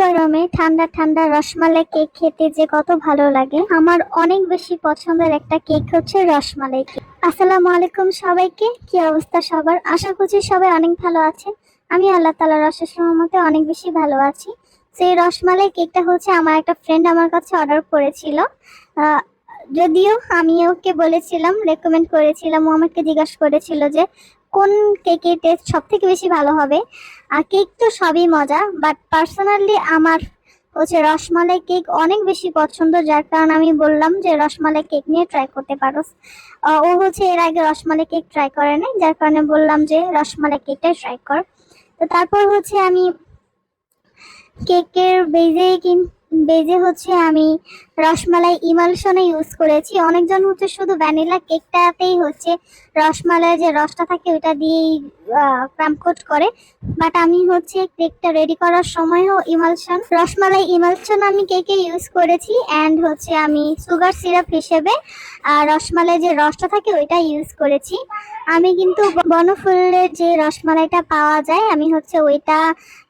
গরমে ঠান্ডা ঠান্ডা রসমালাই কেক খেতে যে কত ভালো লাগে। আমার অনেক বেশি পছন্দের একটা কেক হচ্ছে রসমালাই কেক। আসসালামু আলাইকুম সবাইকে, কি অবস্থা সবার? আশা করছি সবাই অনেক ভালো আছে। আমি আল্লাহ তালা রসের সহমতে অনেক বেশি ভালো আছি। সেই রসমালাই কেকটা হচ্ছে আমার একটা ফ্রেন্ড আমার কাছে অর্ডার করেছিল। যদিও আমি ওকে বলেছিলাম রেকমেন্ড করেছিলাম, ও আমাকে জিজ্ঞাসা করেছিল যে কোন কেকের টেস্ট সব থেকে বেশি ভালো হবে? আর কেক তো সবই মজা বাট পার্সোনালি আমার হচ্ছে রসমালাই কেক অনেক বেশি পছন্দ, যার কারণে আমি বললাম যে রসমালাই কেক নিয়ে ট্রাই করতে পারো। ও হচ্ছে এর আগে রসমালাই কেক ট্রাই করে নাই, যার কারণে বললাম যে রসমালাই কেকটাই ট্রাই কর। তো তারপর হচ্ছে আমি কেকের বেজে কিন বেজে হচ্ছে আমি রসমালাই ইমালশনে ইউজ করেছি। অনেকজন হচ্ছে শুধু ভ্যানিলা কেকটাতেই হচ্ছে রসমালাই যে রসটা থাকে ওটা দিয়েই ক্রামকোট করে। বাট আমি হচ্ছে কেকটা রেডি করার সময়ও ইমালশন, রসমালাই ইমালশন আমি কেকে ইউজ করেছি অ্যান্ড হচ্ছে আমি সুগার সিরাপ হিসেবে রসমালাই যে রসটা থাকে ওইটা ইউজ করেছি। আমি কিন্তু বনফুলের যে রসমালাইটা পাওয়া যায়, আমি হচ্ছে ওইটা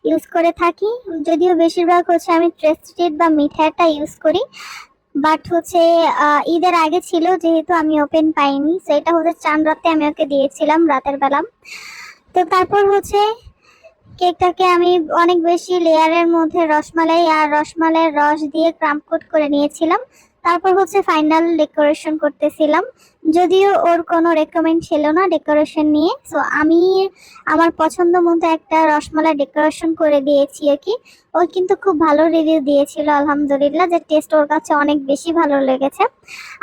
ইউজ করে থাকি। যদিও বেশিরভাগ হচ্ছে আমি ট্রেস্টেড বা মিঠাইটা ইউজ করি। বাট হচ্ছে ঈদের আগে ছিল, যেহেতু আমি ওপেন পাইনি সেটা হচ্ছে চান রাতে আমি ওকে দিয়েছিলাম, রাতের বেলা। তো তারপর হচ্ছে, কেকটাকে আমি অনেক বেশি লেয়ারের মধ্যে রসমালাই আর রসমালাইয়ের রস দিয়ে ক্রাম্পকোট করে নিয়েছিলাম। তারপর হচ্ছে ফাইনাল ডেকোরেশন করতেছিলাম। যদিও ওর কোনো রেকমেন্ড ছিল না ডেকোরেশন নিয়ে। সো আমি আমার পছন্দ মতো একটা রসমালাই ডেকোরেশন করে দিয়েছি আর কি। ও কিন্তু খুব ভালো রিভিউ দিয়েছিল, আলহামদুলিল্লাহ। যে টেস্ট ওর কাছে অনেক বেশি ভালো লেগেছে।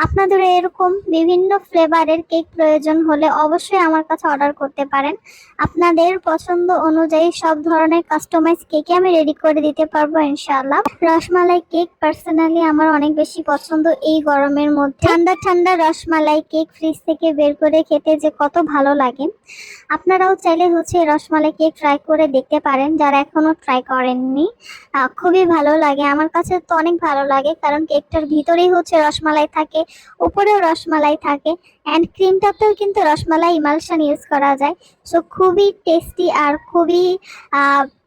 আপনাদের এরকম বিভিন্ন ফ্লেভারের কেক প্রয়োজন হলে অবশ্যই আমার কাছে অর্ডার করতে পারেন। আপনাদের পছন্দ অনুযায়ী সব ধরনের কাস্টমাইজ কেকে আমি রেডি করে দিতে পারব, ইনশাআল্লাহ। রসমালাই কেক পার্সোনালি আমার অনেক বেশি পছন্দ এই গরমের মধ্যে। ঠান্ডা ঠান্ডা রসমালাই, কেক ফ্রিজ থেকে বের করে খেতে যে কত ভালো লাগে। আপনারাও চাইলে হচ্ছে রসমালাই কেক ট্রাই করে দেখতে পারেন, যারা এখনও ট্রাই করেননি। খুবই ভালো লাগে। আমার কাছে তো অনেক ভালো লাগে, কারণ কেকটার ভিতরেই হচ্ছে রসমালাই থাকে, উপরেও রসমালাই থাকে অ্যান্ড ক্রিমটাতেও কিন্তু রসমালাই ইমালশন ইউজ করা যায়। সো খুবই টেস্টি আর খুবই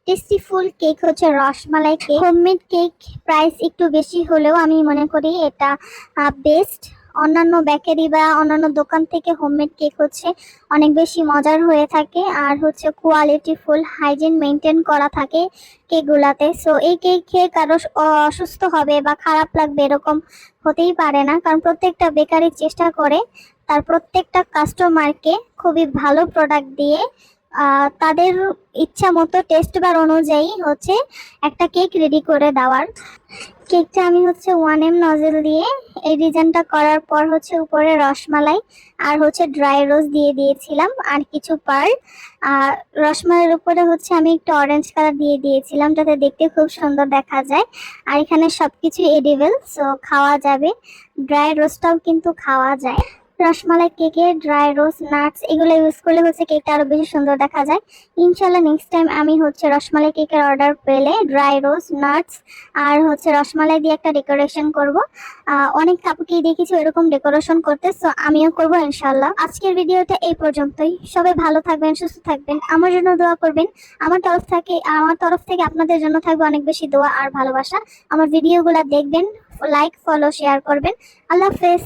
টেস্টি ফুল কেক হচ্ছে rasmalai cake homemade cake price একটু বেশি হলেও আমি মনে করি এটা বেস্ট অন্যান্য বেকারি বা অন্যান্য দোকান থেকে হোমমেড কেক হচ্ছে অনেক বেশি মজার হয়ে থাকে আর হচ্ছে কোয়ালিটি ফুল হাইজিন মেনটেন করা থাকে কেকগুলাতে সো এই কেক খেয়ে কারও অসুস্থ হবে বা খারাপ লাগবে এরকম হতেই পারে না। কারণ প্রত্যেকটা বেকারি চেষ্টা করে তার প্রত্যেকটা কাস্টমারকে খুবই ভালো প্রোডাক্ট দিয়ে তাদের ইচ্ছা মতো টেস্ট বার অনুযায়ী হচ্ছে একটা কেক রেডি করে দেওয়ার। কেকটা আমি হচ্ছে ওয়ান এম নজেল দিয়ে, এই ডিজাইনটা করার পর হচ্ছে উপরে রসমালাই আর হচ্ছে ড্রাই রোজ দিয়ে দিয়েছিলাম আর কিছু পার আর রসমালাইয়ের উপরে হচ্ছে আমি একটু অরেঞ্জ কালার দিয়ে দিয়েছিলাম যাতে দেখতে খুব সুন্দর দেখা যায়। আর এখানে সব কিছু এডিবেল সো খাওয়া যাবে। ড্রাই রোজটাও কিন্তু খাওয়া যায়। রসমালাই কেকে ড্রাই রোজ নাটস এগুলো ইউজ করলে হচ্ছে কেকটা আরও বেশি সুন্দর দেখা যায়। ইনশাল্লাহ নেক্সট টাইম আমি হচ্ছে রসমালাই কেকের অর্ডার পেলে ড্রাই রোজ নাটস আর হচ্ছে রসমালাই দিয়ে একটা ডেকোরেশন করব। অনেক কাপুকেই দেখেছি এরকম ডেকোরেশন করতে সো আমিও করব ইনশাল্লাহ আজকের ভিডিওটা এই পর্যন্তই। সবাই ভালো থাকবেন, সুস্থ থাকবেন। আমার জন্য দোয়া করবেন। আমার তরফ থেকে, আমার তরফ থেকে আপনাদের জন্য থাকবে অনেক বেশি দোয়া আর ভালোবাসা। আমার ভিডিওগুলো দেখবেন লাইক ফলো শেয়ার করবেন। আল্লাহ হাফেজ।